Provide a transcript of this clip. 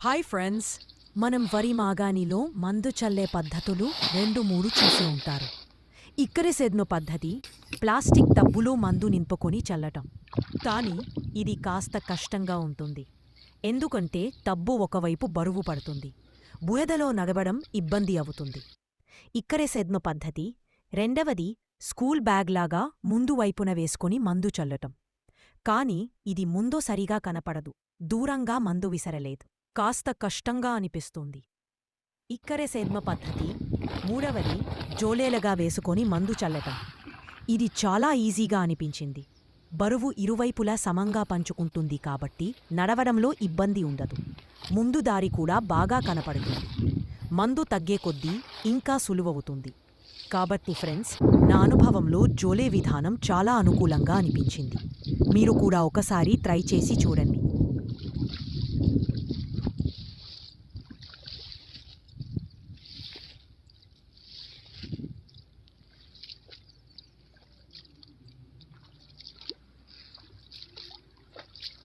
Hi friends మనం వరి మాగాణిలో మందు చల్లే పద్ధతులు రెండు మూడు చూసి ఉంటారు. ఇక్కరి పద్ధతి ప్లాస్టిక్ టబ్బులో మందు నింపుకొని చల్లటం. కానీ ఇది కాస్త కష్టంగా ఉంటుంది. ఎందుకంటే టబ్బు ఒకవైపు బరువు పడుతుంది. బురదలో నడవడం ఇబ్బంది అవుతుంది. ఇక్కరిసెద్ను పద్ధతి. రెండవది స్కూల్ బ్యాగ్లాగా ముందు వైపున వేసుకొని మందు చల్లటం. కాని ఇది ముందు సరిగా కనపడదు. దూరంగా మందు విసరలేదు. కాస్త కష్టంగా అనిపిస్తుంది. ఇక్కరే సేద్మ పద్ధతి. మూడవది జోలేలగా వేసుకొని మందు చల్లటం. ఇది చాలా ఈజీగా అనిపించింది. బరువు ఇరువైపులా సమంగా పంచుకుంటుంది కాబట్టి నడవడంలో ఇబ్బంది ఉండదు. ముందు దారి కూడా బాగా కనపడుతుంది. మందు తగ్గే కొద్దీ ఇంకా సులువవుతుంది. కాబట్టి ఫ్రెండ్స్ నా అనుభవంలో జోలే విధానం చాలా అనుకూలంగా అనిపించింది. మీరు కూడా ఒకసారి ట్రై చేసి చూడండి.